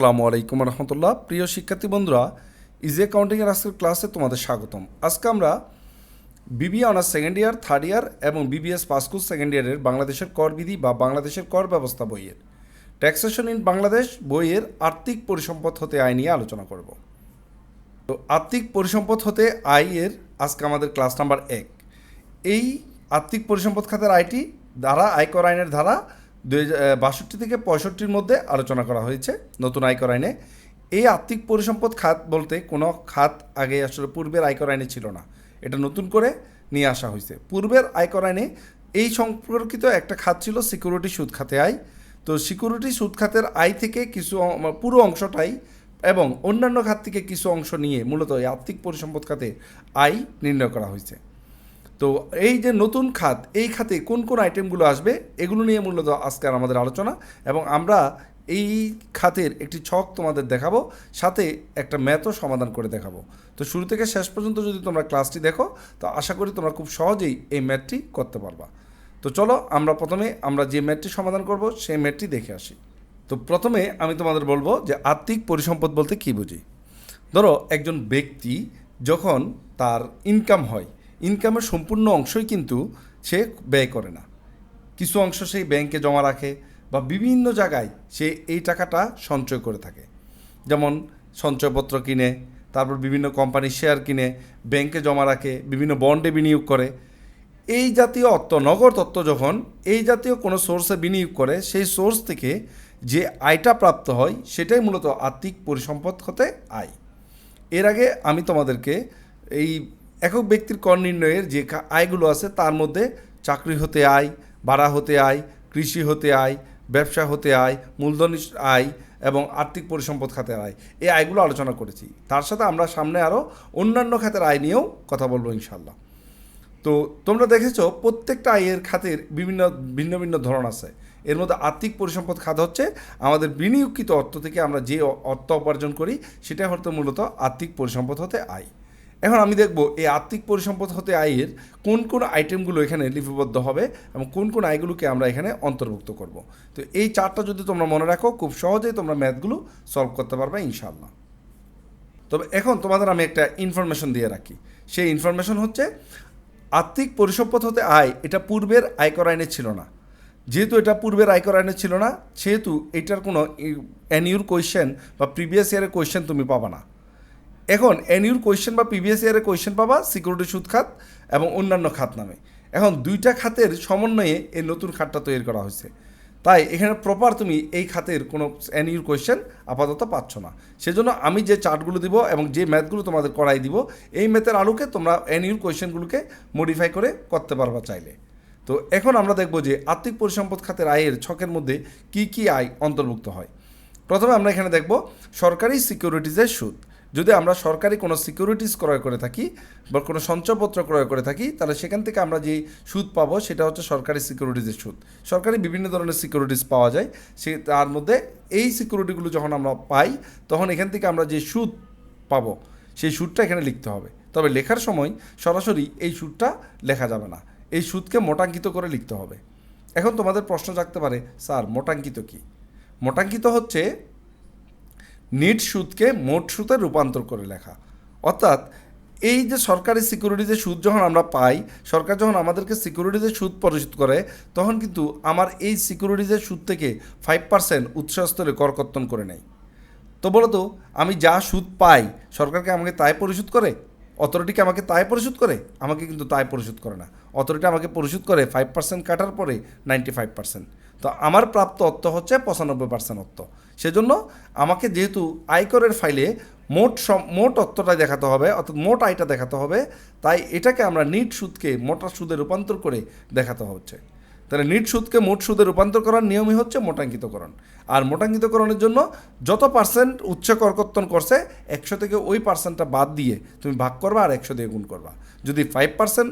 আসসালামু আলাইকুম রহমতুল্লাহ। প্রিয় শিক্ষার্থী বন্ধুরা ইজি অ্যাকাউন্টিংয়ের আজকের ক্লাসে তোমাদের স্বাগতম। আজকে আমরা BBA honours second year third year এবং বিবিএস পাসকোর্স সেকেন্ড ইয়ারের বাংলাদেশের কর বিধি বা বাংলাদেশের কর ব্যবস্থা বইয়ের ট্যাক্সেশন ইন বাংলাদেশ বইয়ের আর্থিক পরিসম্পদ হতে আয় নিয়ে আলোচনা করব। তো আর্থিক পরিসম্পদ হতে আয়ের আজকে আমাদের ক্লাস নাম্বার এক। এই আর্থিক পরিসম্পদ খাতের আইটি ধারা আয়কর আইনের ধারা দুই বাষট্টি থেকে পঁয়ষট্টির মধ্যে আলোচনা করা হয়েছে, নতুন আয়কর আইনে এই আর্থিক পরিসম্পদ খাত বলতে কোনো খাত আগে আসলে পূর্বের আয়কর আইনে ছিল না। এটা নতুন করে নিয়ে আসা হয়েছে। পূর্বের আয়কর আইনে এই সম্পর্কিত একটা খাত ছিল সিকিউরিটি সুদ খাতে আয়। তো সিকিউরিটি সুদ খাতের আয় থেকে কিছু পুরো অংশটাই এবং অন্যান্য খাত থেকে কিছু অংশ নিয়ে মূলত এই আর্থিক পরিসম্পদ খাতে আয় নির্ণয় করা হয়েছে। তো এই যে নতুন খাত, এই খাতে কোন কোন আইটেমগুলো আসবে, এগুলো নিয়ে মূলত আজকের আমাদের আলোচনা এবং আমরা এই খাতের একটি ছক তোমাদের দেখাবো, সাথে একটা ম্যাথও সমাধান করে দেখাবো। তো শুরু থেকে শেষ পর্যন্ত যদি তোমরা ক্লাসটি দেখো, তো আশা করি তোমরা খুব সহজেই এই ম্যাথটি করতে পারবা। তো চলো আমরা প্রথমে আমরা যে ম্যাথটি সমাধান করব, সেই ম্যাথটি দেখে আসি। তো প্রথমে আমি তোমাদের বলব যে আর্থিক পরিসম্পদ বলতে কী বুঝি? ধরো একজন ব্যক্তি যখন তার ইনকাম হয় ইনকামের সম্পূর্ণ অংশই কিন্তু সে ব্যয় করে না। কিছু অংশ সেই ব্যাংকে জমা রাখে বা বিভিন্ন জায়গায় সে এই টাকাটা সঞ্চয় করে থাকে। যেমন সঞ্চয়পত্র কিনে, তারপর বিভিন্ন কোম্পানির শেয়ার কিনে ব্যাংকে জমা রাখে, বিভিন্ন বন্ডে বিনিয়োগ করে। এই জাতীয় অর্থ, নগদ তত্ত্ব যখন এই জাতীয় কোনো সোর্সে বিনিয়োগ করে, সেই সোর্স থেকে যে আয়টা প্রাপ্ত হয়, সেটাই মূলত আর্থিক পরিসম্পদ হতে আয়। এর আগে আমি তোমাদেরকে এই একক ব্যক্তির কর নির্ণয়ের যে আয়গুলো আছে, তার মধ্যে চাকরি হতে আয়, ভাড়া হতে আয়, কৃষি হতে আয়, ব্যবসা হতে আয়, মূলধন আয় এবং আর্থিক পরিসম্পদ খাতের আয়। এই আয়গুলো আলোচনা করেছি। তার সাথে আমরা সামনে আরও অন্যান্য খাতের আয় নিয়েও কথা বলব ইনশাল্লাহ তো তোমরা দেখেছ, প্রত্যেকটা আয়ের খাতের বিভিন্ন, ভিন্ন ভিন্ন ধরন আছে। এর মধ্যে আর্থিক পরিসম্পদ খাত হচ্ছে, আমাদের বিনিয়োগকৃত অর্থ থেকে আমরা যে অর্থ উপার্জন করি, সেটা হয়তো মূলত আর্থিক পরিসম্পদ হতে আয়। এখন আমি দেখব এই আর্থিক পরিসম্পদ হতে আয়ের কোন কোন আইটেমগুলো এখানে লিপিবদ্ধ হবে এবং কোন কোন আয়গুলোকে আমরা এখানে অন্তর্ভুক্ত করব। তো এই চারটা যদি তোমরা মনে রাখো, খুব সহজেই তোমরা ম্যাথগুলো সলভ করতে পারবে ইনশাআল্লাহ। তবে এখন তোমাদের আমি একটা ইনফরমেশন দিয়ে রাখি। সেই ইনফরমেশন হচ্ছে আর্থিক পরিসম্পদ হতে আয় এটা পূর্বের আয়কর আইনে ছিল না। যেহেতু এটা পূর্বের আয়কর আইনে ছিল না, সেহেতু এটার কোনো অ্যানিউর কোয়েশ্চেন বা প্রিভিয়াস ইয়ারের কোয়েশ্চেন তুমি পাবা না। এখন অ্যানিউর কোয়েশ্চেন বা প্রিভিয়াস ইয়ারের কোয়েশ্চেন পাবা সিকিউরিটি সুদ খাত এবং অন্যান্য খাত নামে। এখন দুইটা খাতের সমন্বয়ে এই নতুন খাতটা তৈরি করা হয়েছে। তাই এখানে প্রপার তুমি এই খাতের কোনো অ্যানিউর কোয়েশ্চেন আপাতত পাচ্ছ না। সেজন্য আমি যে চার্টগুলো দিব এবং যে ম্যাথগুলো তোমাদের করাই দিব, এই ম্যাথের আলোকে তোমরা অ্যানিউর কোয়েশ্চেনগুলোকে মডিফাই করে করতে পারবা চাইলে। তো এখন আমরা দেখব যে আর্থিক পরিসম্পদ খাতের আয়ের ছকের মধ্যে কি কি আয় অন্তর্ভুক্ত হয়। প্রথমে আমরা এখানে দেখব সরকারি সিকিউরিটিজের সুদ। যদি আমরা সরকারি কোনো সিকিউরিটিজ ক্রয় করে থাকি বা কোনো সঞ্চয়পত্র ক্রয় করে থাকি, তাহলে সেখান থেকে আমরা যে সুদ পাবো, সেটা হচ্ছে সরকারি সিকিউরিটিজের সুদ। সরকারি বিভিন্ন ধরনের সিকিউরিটিজ পাওয়া যায়। সে তার মধ্যে এই সিকিউরিটিগুলো যখন আমরা পাই, তখন এখান থেকে আমরা যে সুদ পাবো, সেই সুদটা এখানে লিখতে হবে। তবে লেখার সময় সরাসরি এই সুদটা লেখা যাবে না। এই সুদকে মোটাঙ্কিত করে লিখতে হবে। এখন তোমাদের প্রশ্ন জাগতে পারে, স্যার, মোটাঙ্কিত কি? মোটাঙ্কিত হচ্ছে নিট সুদকে মোট সুদে রূপান্তর করে লেখা। অর্থাৎ এই যে সরকারি সিকিউরিটিজের সুদ যখন আমরা পাই, সরকার যখন আমাদেরকে সিকিউরিটিজের সুদ পরিশোধ করে, তখন কিন্তু আমার এই সিকিউরিটিজের সুদ থেকে ফাইভ পার্সেন্ট উৎসস্তরে করকর্তন করে নেয়। তো বলতো, আমি যা সুদ পাই সরকারকে আমাকে তাই পরিশোধ করে? অথরিটিকে আমাকে তাই পরিশোধ করে? আমাকে কিন্তু তাই পরিশোধ করে না। অথরিটি আমাকে পরিশোধ করে ফাইভ পার্সেন্ট কাটার পরে নাইনটি ফাইভ পার্সেন্ট তো আমার প্রাপ্ত অর্থ হচ্ছে পঁচানব্বই পার্সেন্ট অর্থ। সেজন্য আমাকে যেহেতু আয়করের ফাইলে মোট মোট অর্থটা দেখাতে হবে, অর্থাৎ মোট আয়টা দেখাতে হবে, তাই এটাকে আমরা নিট সুদকে মোটা সুদে রূপান্তর করে দেখাতে হচ্ছে। তাহলে নিট সুদকে মোট সুদে রূপান্তর করার নিয়মই হচ্ছে মোটাঙ্কিতকরণ। আর মোটাঙ্কিতকরণের জন্য যত পার্সেন্ট উচ্চ করকর্তন করছে, একশো থেকে ওই পার্সেন্টটা বাদ দিয়ে তুমি ভাগ করবা আর একশো দিয়ে গুণ করবা। যদি ফাইভ পার্সেন্ট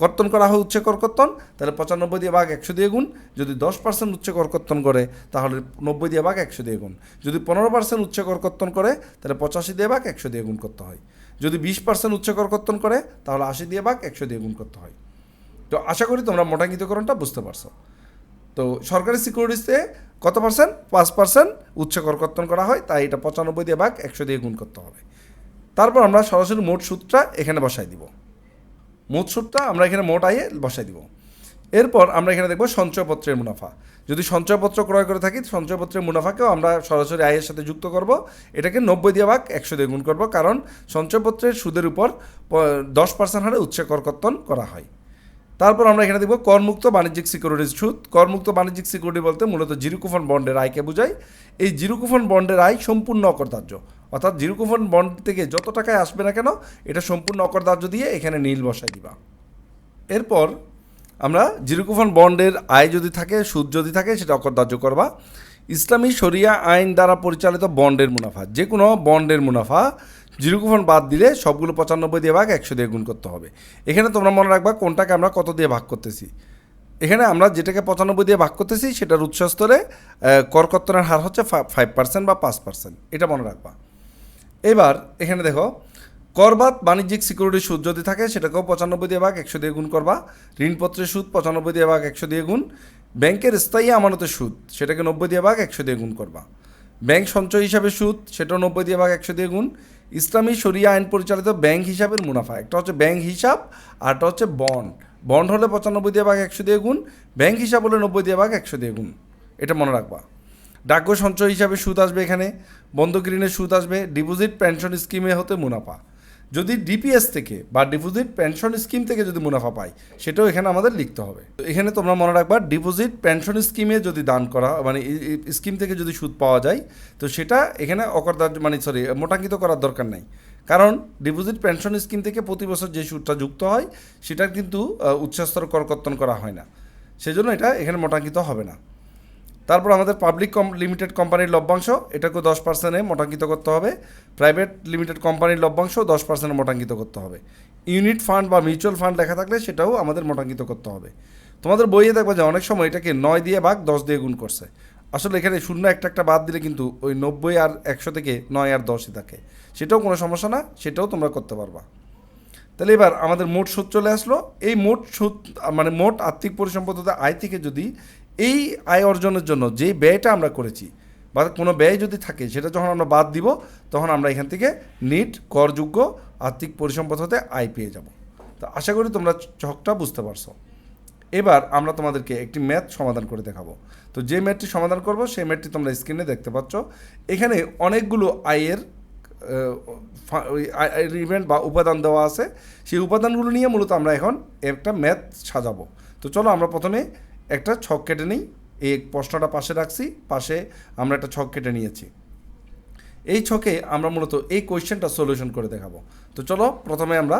কর্তন করা হয় উচ্চ করকর্তন, তাহলে পঁচানব্বই দিয়ে ভাগ একশো দিয়ে গুণ। যদি দশ পার্সেন্ট উচ্চ করকর্তন করে, তাহলে নব্বই দিয়ে ভাগ একশো দিয়ে গুণ। যদি পনেরো পার্সেন্ট উচ্চ করকর্তন করে, তাহলে পঁচাশি দিয়ে ভাগ একশো দিয়ে গুণ করতে হয়। যদি বিশ পার্সেন্ট উচ্চ করকর্তন করে, তাহলে আশি দিয়ে ভাগ একশো দিয়ে গুণ করতে হয়। তো আশা করি তোমরা মোটাঙ্কিতকরণটা বুঝতে পারছ। তো সরকারি সিকিউরিটিসে কত পার্সেন্ট পাঁচ পার্সেন্ট উচ্চ করকর্তন করা হয়, তাই এটা পঁচানব্বই দিয়ে ভাগ একশো দিয়ে গুণ করতে হবে। তারপর আমরা সরাসরি মোট সুদটা এখানে বসাই দিব। মোট সুদটা আমরা এখানে মোট আয়ে বসাই দিব। এরপর আমরা এখানে দেখব সঞ্চয়পত্রের মুনাফা। যদি সঞ্চয়পত্র ক্রয় করে থাকি, সঞ্চয়পত্রের মুনাফাকেও আমরা সরাসরি আয়ের সাথে যুক্ত করব। এটাকে নব্বই দিয়ে ভাগ একশো দিয়ে গুণ করব, কারণ সঞ্চয়পত্রের সুদের উপর দশ পার্সেন্ট হারে উচ্চ করকর্তন করা হয়। তারপর আমরা এখানে দেখব করমুক্ত বাণিজ্যিক সিকিউরিটির সুদ করমুক্ত বাণিজ্যিক সিকিউরিটি বলতে মূলত জিরো কুফন বন্ডের আয়কে বোঝায়। এই জিরো কুফন বন্ডের আয় সম্পূর্ণ অকরদার্য অর্থাৎ জিরো কুফন বন্ড থেকে যত টাকায় আসবে না কেন, এটা সম্পূর্ণ অকরদার্য দিয়ে এখানে নীল বসাই দিবা। এরপর আমরা জিরো কুফন বন্ডের আয় যদি থাকে, সুদ যদি থাকে, সেটা অকরদার্য করবা। ইসলামী শরিয়া আইন দ্বারা পরিচালিত বন্ডের মুনাফা যে কোনো বন্ডের মুনাফা জিরো কুফন বাদ দিলে সবগুলো পঁচানব্বই দিয়ে ভাগ একশো দিয়ে গুণ করতে হবে। এখানে তোমরা মনে রাখবা কোনটাকে আমরা কত দিয়ে ভাগ করতেছি। এখানে আমরা যেটাকে পঁচানব্বই দিয়ে ভাগ করতেছি সেটার উচ্চ স্তরে আহ, করকর্তনের হার হচ্ছে ফাইভ পার্সেন্ট বা পাঁচ পার্সেন্ট এটা মনে রাখবা। এবার এখানে দেখো করবাদ বাণিজ্যিক সিকিউরিটির সুদ যদি থাকে সেটাকেও পঁচানব্বই দিয়ে ভাগ একশো দিয়ে গুণ করবা। ঋণপত্রের সুদ পঁচানব্বই দিয়ে ভাগ একশো দিয়ে গুণ। ব্যাংকের স্থায়ী আমানতের সুদ সেটাকে নব্বই দিয়ে ভাগ একশো দিয়ে গুণ করবা। ব্যাংক সঞ্চয় হিসাবে সুদ সেটাও নব্বই দিয়ে ভাগ একশো দিয়ে গুণ। ইসলামী শরিয়া আইন পরিচালিত ব্যাংক হিসাবের মুনাফা। একটা হচ্ছে ব্যাংক হিসাব আরটা হচ্ছে বন্ড। বন্ড হলে পঁচানব্বই দিয়ে ভাগ একশো দিয়ে গুণ, ব্যাংক হিসাব হলে নব্বই দিয়ে ভাগ একশো দিয়ে গুণ। এটা মনে রাখবা। ডাক্য সঞ্চয় হিসাবে সুদ আসবে এখানে, বন্ধক ঋণের সুদ আসবে, ডিপোজিট, পেনশন স্কিমে হতে মুনাফা। যদি ডিপিএস থেকে বা ডিপোজিট পেনশন স্কিম থেকে যদি মুনাফা পাই সেটাও এখানে আমাদের লিখতে হবে। তো এখানে তোমরা মনে রাখবা ডিপোজিট পেনশন স্কিমে যদি দান করা মানে স্কিম থেকে যদি সুদ পাওয়া যায়, তো সেটা এখানে অকরদার মানে সরি মোটাঙ্কিত করার দরকার নাই। কারণ ডিপোজিট পেনশন স্কিম থেকে প্রতি বছর যে সুদটা যুক্ত হয় সেটার কিন্তু উচ্চস্তর করকর্তন করা হয় না। সেজন্য এটা এখানে মোটাঙ্কিত হবে না। তারপর আমাদের পাবলিক কম লিমিটেড কোম্পানির লভ্যাংশ, এটাকেও দশ পার্সেন্টে মোটাঙ্কিত করতে হবে। প্রাইভেট লিমিটেড কোম্পানির লভ্যাংশ দশ পার্সেন্টে মোটাঙ্কিত করতে হবে। ইউনিট ফান্ড বা মিউচুয়াল ফান্ড লেখা থাকলে সেটাও আমাদের মোটাঙ্কিত করতে হবে। তোমাদের বইয়ে দেখবে যে অনেক সময় এটাকে নয় দিয়ে ভাগ, দশ দিয়ে গুণ করছে। আসলে এখানে শূন্য একটা একটা বাদ দিলে কিন্তু ওই নব্বই আর একশো থেকে নয় আর দশই থাকে। সেটাও কোনো সমস্যা না, সেটাও তোমরা করতে পারবা। তাহলে এবার আমাদের মোট সুদ চলে আসলো। এই মোট সুদ মানে মোট আর্থিক পরিসম্পদতা আয় থেকে যদি এই আয় অর্জনের জন্য যে ব্যয়টা আমরা করেছি, বা কোনো ব্যয় যদি থাকে, সেটা যখন আমরা বাদ দিব, তখন আমরা এখান থেকে নিট, করযোগ্য, আর্থিক পরিসম্পদ হতে আয় পেয়ে যাব। তো আশা করি তোমরা ছকটা বুঝতে পারছ। এবার আমরা তোমাদেরকে একটি ম্যাথ সমাধান করে দেখাবো। তো যে ম্যাথটি সমাধান করব, সেই ম্যাথটি তোমরা স্ক্রিনে দেখতে পাচ্ছ। এখানে অনেকগুলো আয়ের ইভেন্ট বা উপাদান দেওয়া আছে। সেই উপাদানগুলো নিয়ে মূলত আমরা এখন একটা ম্যাথ সাজাবো। তো চলো আমরা প্রথমে একটা ছক কেটে নিই। এই প্রশ্নটা পাশে রাখছি, পাশে আমরা একটা ছক কেটে নিয়েছি। এই ছকে আমরা মূলত এই কোয়েশ্চেনটা সলিউশন করে দেখাবো। তো চলো প্রথমে আমরা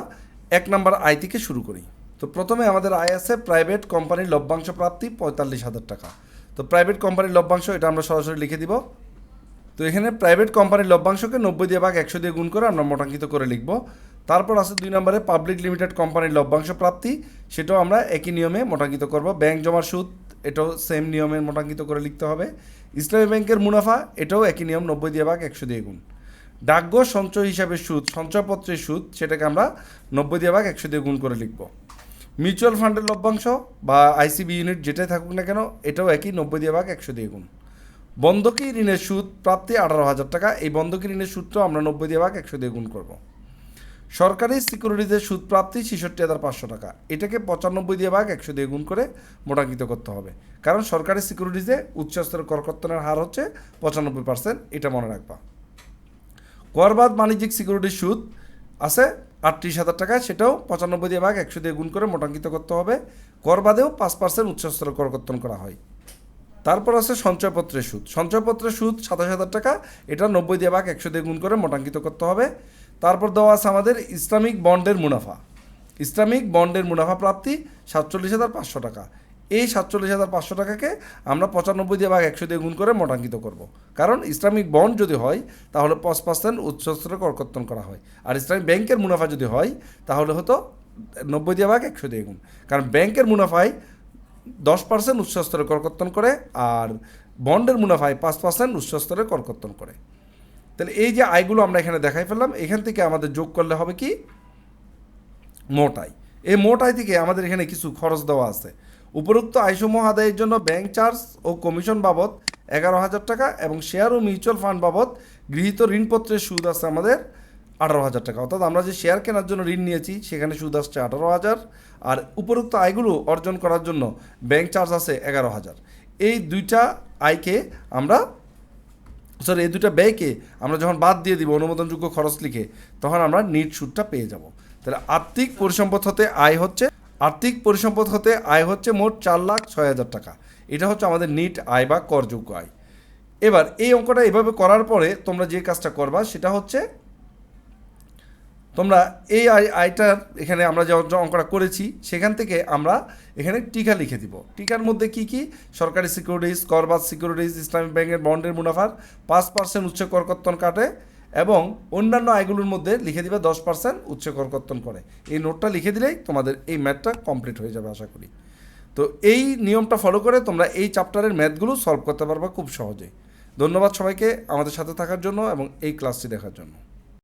এক নাম্বার আই থেকে শুরু করি। তো প্রথমে আমাদের আয় আছে প্রাইভেট কোম্পানির লভ্যাংশ প্রাপ্তি পঁয়তাল্লিশ হাজার টাকা। তো প্রাইভেট কোম্পানির লভ্যাংশ, এটা আমরা সরাসরি লিখে দিব। তো এখানে প্রাইভেট কোম্পানির লভ্যাংশকে নব্বই দিয়ে ভাগ একশো দিয়ে গুণ করে আমরা মোটাঙ্কিত করে লিখব। তারপর আছে দুই নম্বরে পাবলিক লিমিটেড কোম্পানির লভ্যাংশ প্রাপ্তি। সেটাও আমরা একই নিয়মে মোটাঙ্কিত করব। ব্যাংক জমার সুদ, এটাও সেম নিয়মে মোটাঙ্কিত করে লিখতে হবে। ইসলামী ব্যাংকের মুনাফা, এটাও একই নিয়ম, নব্বই দিয়ে ভাগ, একশো দিয়ে গুণ। ডাকঘ সঞ্চয় হিসাবে সুদ, সঞ্চয়পত্রের সুদ, সেটাকে আমরা নব্বই দিয়ে ভাগ, একশো দিয়ে গুণ করে লিখব। মিউচুয়াল ফান্ডের লভ্যাংশ বা আইসিবি ইউনিট যেটাই থাকুক না কেন, এটাও একই, নব্বই দিয়ে ভাগ, একশো দিয়ে গুণ। বন্ধকি ঋণের সুদ প্রাপ্তি আঠারো হাজার টাকা। এই বন্ধকি ঋণের সুদটাও আমরা নব্বই দিয়ে ভাগ, একশো দিয়ে গুণ করব। সরকারি সিকিউরিটিদের সুদ প্রাপ্তি ছেষট্টি হাজার পাঁচশো টাকা। এটাকে পঁচানব্বই দিয়ে ভাগ, একশো দিয়ে গুণ করে মোটাঙ্কিত করতে হবে। কারণ সরকারি সিকিউরিটিতে উচ্চস্তরের করকর্তনের হার হচ্ছে পঁচানব্বই পার্সেন্ট, এটা মনে রাখবা। করবাদ বাণিজ্যিক সিকিউরিটির সুদ আছে আটত্রিশ হাজার টাকা সেটাও পঁচানব্বই দিয়ে ভাগ, একশো দিয়ে গুণ করে মোটাঙ্কিত করতে হবে। করবাদেও পাঁচ পার্সেন্ট উচ্চস্তরের করকর্তন করা হয়। তারপর আছে সঞ্চয়পত্রের সুদ। সঞ্চয়পত্রের সুদ সাতাশ হাজার টাকা, এটা নব্বই দিয়ে ভাগ, একশো দিয়ে গুণ করে মোটাঙ্কিত করতে হবে। তারপর দেওয়া আছে আমাদের ইসলামিক বন্ডের মুনাফা। ইসলামিক বন্ডের মুনাফা প্রাপ্তি সাতচল্লিশ হাজার পাঁচশো টাকা। এই সাতচল্লিশ হাজার পাঁচশো টাকাকে আমরা পঁচানব্বই দিয়ে ভাগ একশো দিয়ে গুণ করে মোটাঙ্কিত করব। কারণ ইসলামিক বন্ড যদি হয়, তাহলে পাঁচ পার্সেন্ট উচ্চস্তরে করকর্তন করা হয়। আর ইসলামিক ব্যাংকের মুনাফা যদি হয়, তাহলে হতো নব্বই দিয়ে ভাগ একশো দিয়ে গুণ। কারণ ব্যাংকের মুনাফায় দশ পার্সেন্ট উচ্চস্তরে করকর্তন করে, আর বন্ডের মুনাফায় পাঁচ পার্সেন্ট উচ্চস্তরে করকর্তন করে। তাহলে এই যে আয়গুলো আমরা এখানে দেখাই ফেললাম, এখান থেকে আমাদের যোগ করলে হবে কি? মোট আয়। এই মোট আয় থেকে আমাদের এখানে কিছু খরচ দেওয়া আছে। উপরোক্ত আয়সমূহ আদায়ের জন্য ব্যাংক চার্জ ও কমিশন বাবদ এগারো হাজার টাকা এবং শেয়ার ও মিউচুয়াল ফান্ড বাবদ গৃহীত ঋণপত্রের সুদ আছে আমাদের আঠারো হাজার টাকা। অর্থাৎ আমরা যে শেয়ার কেনার জন্য ঋণ নিয়েছি, সেখানে সুদ আসছে আঠারো হাজার। আর উপরোক্ত আয়গুলো অর্জন করার জন্য ব্যাংক চার্জ আছে এগারো হাজার। এই দুইটা আয়কে আমরা সরি এই দুটা ব্যয়কে আমরা যখন বাদ দিয়ে দিব, অনুমোদনযোগ্য খরচ লিখে, তখন আমরা নিট সুদটা পেয়ে যাব। তাহলে আর্থিক পরিসম্পদ হতে আয় হচ্ছে, আর্থিক পরিসম্পদ হতে আয় হচ্ছে মোট চার লাখ ছয় হাজার টাকা। এটা হচ্ছে আমাদের নিট আয় বা করযোগ্য আয়। এবার, এই অঙ্কটা এভাবে করার পরে তোমরা যে কাজটা করবা, সেটা হচ্ছে তোমরা এই আয় আয়টার এখানে আমরা যে অঙ্কটা করেছি, সেখান থেকে আমরা এখানে টিকা লিখে দিব। টিকার মধ্যে কি কি? সরকারি সিকিউরিটিজ করবাদ সিকিউরিটিজ ইসলামিক ব্যাংকের বন্ডের মুনাফার পাঁচ পার্সেন্ট উচ্চ করকর্তন কাটে এবং অন্যান্য আয়গুলোর মধ্যে লিখে দিবে দশ পার্সেন্ট উচ্চ করকর্তন করে। এই নোটটা লিখে দিলেই তোমাদের এই ম্যাথটা কমপ্লিট হয়ে যাবে, আশা করি। তো এই নিয়মটা ফলো করে তোমরা এই চ্যাপ্টারের ম্যাথগুলো সলভ করতে পারবা খুব সহজেই। ধন্যবাদ সবাইকে আমাদের সাথে থাকার জন্য এবং এই ক্লাসটি দেখার জন্য।